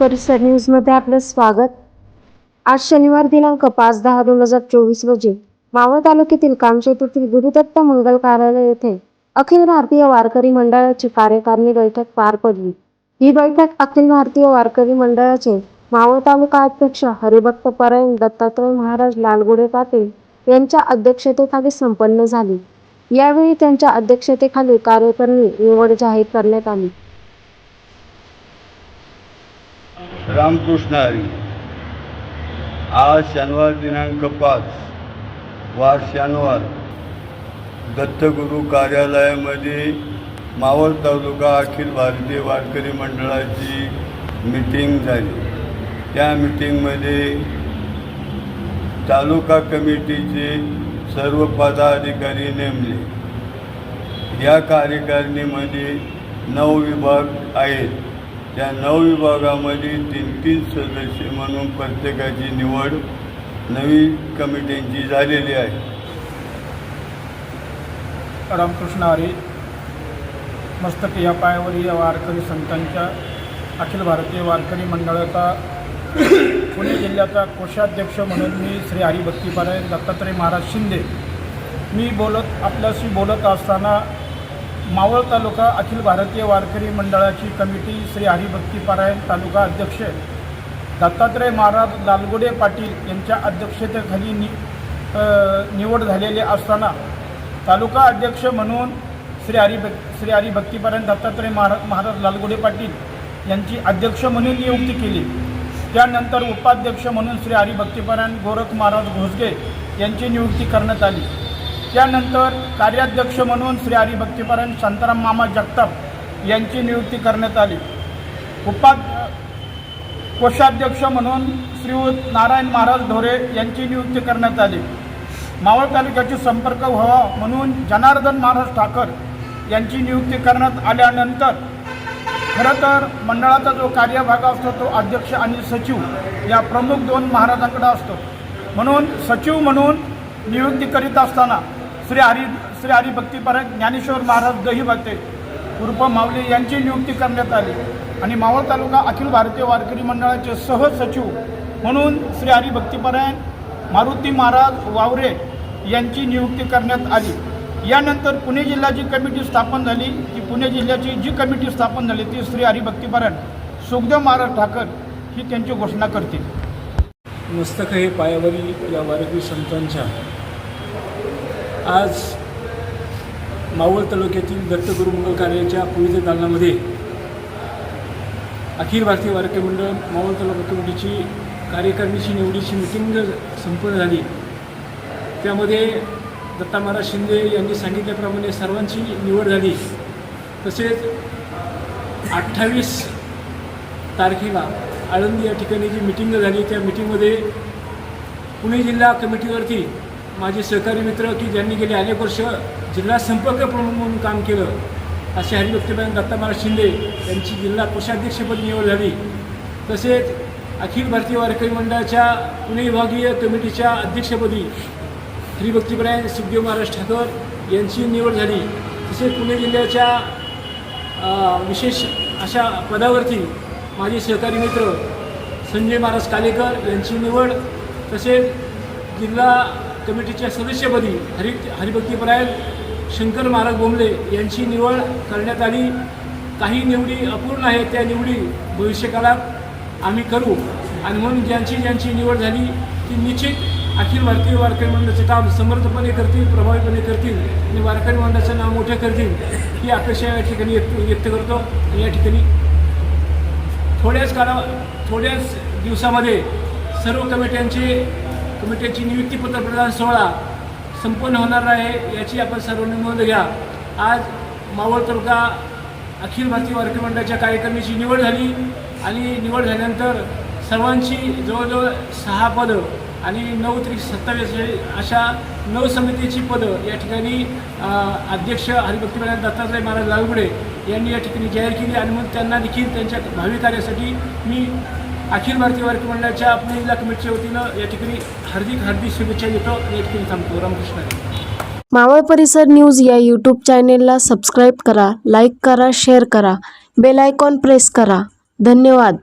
परिसर न्यूजमध्ये आपलं स्वागत. आज शनिवार दिनांक पाच दहा दोन हजार चोवीस रोजी मावळ तालुक्यातील कामशेतीतील गुरुदत्त मंगल कार्यालय येथे अखिल भारतीय वारकरी मंडळाची कार्यकारिणी बैठक पार पडली. ही बैठक अखिल भारतीय वारकरी मंडळाचे मावळ तालुका अध्यक्ष हरिभक्त परायण दत्तात्रय महाराज लालगुडे पाटील यांच्या अध्यक्षतेखाली संपन्न झाली. यावेळी त्यांच्या अध्यक्षतेखाली कार्यकारिणी निवड जाहीर करण्यात आली. रामकृष्ण हरी. आज शनिवार दिनांक पाच वार शनिवार. दत्तगुरू कार्यालयामध्ये मावळ तालुका अखिल भारतीय वारकरी मंडळाची मीटिंग झाली. त्या मिटिंगमध्ये तालुका कमिटीचे सर्व पदाधिकारी नेमले. या कार्यकारिणीमध्ये नऊ विभाग आहेत. त्या नऊ विभागामध्ये तीन तीन सदस्य म्हणून प्रत्येकाची निवड नवी कमिटींची झालेली आहे. रामकृष्ण हरी मस्तक या पायावरील या वारकरी संतांच्या अखिल भारतीय वारकरी मंडळाचा पुणे जिल्ह्याचा कोषाध्यक्ष म्हणून मी श्री हरिभक्तीपारायण दत्तात्रय महाराज शिंदे. मी बोलत आपल्याशी बोलत असताना मावळ तालुका अखिल भारतीय वारकरी मंडळाची कमिटी श्री हरिभक्तीपारायण तालुका अध्यक्ष दत्तात्रय महाराज लालगुडे पाटील यांच्या अध्यक्षतेखाली नि निवड झालेली असताना तालुका अध्यक्ष म्हणून श्री हरिभक् श्री हरिभक्तीपारायण दत्तात्रय महाराज महाराज लालगुडे पाटील यांची अध्यक्ष म्हणून नियुक्ती केली. त्यानंतर उपाध्यक्ष म्हणून श्री हरिभक्तीपारायण गोरख महाराज घोसगे यांची नियुक्ती करण्यात आली. त्यानंतर कार्याध्यक्ष म्हणून श्री हरिभक्तीपारायण शांताराम मामा जगताप यांची नियुक्ती करण्यात आली. उपा कोषाध्यक्ष म्हणून श्रीयुत नारायण महाराज ढोरे यांची नियुक्ती करण्यात आली. मावळ तालुक्याची संपर्क व्हावा म्हणून जनार्दन महाराज ठाकर यांची नियुक्ती करण्यात आल्यानंतर खरं तर मंडळाचा जो कार्यभाग असतो तो अध्यक्ष आणि सचिव या प्रमुख दोन महाराजांकडे असतो. म्हणून सचिव म्हणून नियुक्ती करीत असताना श्री हरी श्री हरिभक्तीपरायण ज्ञानेश्वर महाराज दही भक्ते उर्फ माऊली यांची नियुक्ती करण्यात आली. आणि मावळ तालुका अखिल भारतीय वारकरी मंडळाचे सहसचिव म्हणून श्री हरिभक्तीपरायण मारुती महाराज वावरे यांची नियुक्ती करण्यात आली. यानंतर पुणे जिल्ह्याची कमिटी स्थापन झाली. ती पुणे जिल्ह्याची जी कमिटी स्थापन झाली ती श्री हरिभक्तीपरायण सुखदेव महाराज ठाकर ही त्यांची घोषणा करतील. मस्तक हे पायावरील या वारकरी संतांच्या आज मावळ तालुक्यातील दत्तगुरु मंगल कार्याच्या पुढील दालनामध्ये अखिल भारतीय वारकरी मंडळ मावळ तालुका कमिटीची कार्यकारिणीची निवडीची मिटिंग संपन्न झाली त्यामध्ये दत्ता महाराज शिंदे यांनी सांगितल्याप्रमाणे सर्वांची निवड झाली. तसेच अठ्ठावीस तारखेला आळंदी या ठिकाणी जी मिटिंग झाली त्या मिटिंगमध्ये पुणे जिल्हा कमिटीवरती माझे सहकारी मित्र की ज्यांनी गेले अनेक वर्ष जिल्हा संपर्क प्रमुख म्हणून काम केलं असे हरिभक्तीबाई दत्ता महाराज शिंदे यांची जिल्हा कोषाध्यक्षपदी निवड झाली. तसेच अखिल भारतीय वारकरी मंडळाच्या पुणे विभागीय कमिटीच्या अध्यक्षपदी हरिभक्तीपरायण सुखदेव महाराज ठाकर यांची निवड झाली. तसेच पुणे जिल्ह्याच्या विशेष अशा पदावरती माझे सहकारी मित्र संजय महाराज कालेकर यांची निवड तसेच जिल्हा कमिटीच्या सदस्यपदी हरि हरिभक्तीपरायण शंकर महाराज बोंबले यांची निवड करण्यात आली. काही निवडी अपूर्ण आहेत त्या निवडी भविष्यकाळात आम्ही करू. आणि म्हणून ज्यांची ज्यांची निवड झाली ती निश्चित अखिल भारतीय वारकरी मंडळाचे काम समर्थपणे करतील प्रभावीपणे करतील आणि वारकरी मंडळाचं नाव मोठं करतील ही अपेक्षा या ठिकाणी व्यक्त व्यक्त करतो. आणि या ठिकाणी थोड्याच काळा थोड्याच दिवसामध्ये सर्व कमिट्यांचे कमिटीची नियुक्तीपत्र प्रदान सोहळा संपन्न होणार आहे याची आपण सर्वांनी नोंद घ्या. आज मावळ तालुका अखिल भारतीय वारकरी मंडळाच्या निवड झाली आणि निवड झाल्यानंतर सर्वांची जवळजवळ सहा पदं आणि नऊ तरी सत्तावीस अशा नऊ समितीची पदं या ठिकाणी अध्यक्ष हरिभक्तीपरायण दत्तात्रय महाराज लालगुडे यांनी या ठिकाणी जाहीर केली आणि मग त्यांना देखील त्यांच्या भावी कार्यासाठी मी अखिल भारतीय वारकरी मंडळाच्या आपल्या जिल्हा कमिटीच्या वतीनं या ठिकाणी हार्दिक हार्दिक शुभेच्छा देतो आणि या ठिकाणी थांबतो. रामकृष्ण. मावळ परिसर न्यूज या यूट्यूब चॅनेलला सबस्क्राईब करा लाईक करा शेअर करा बेल आयकॉन प्रेस करा. धन्यवाद.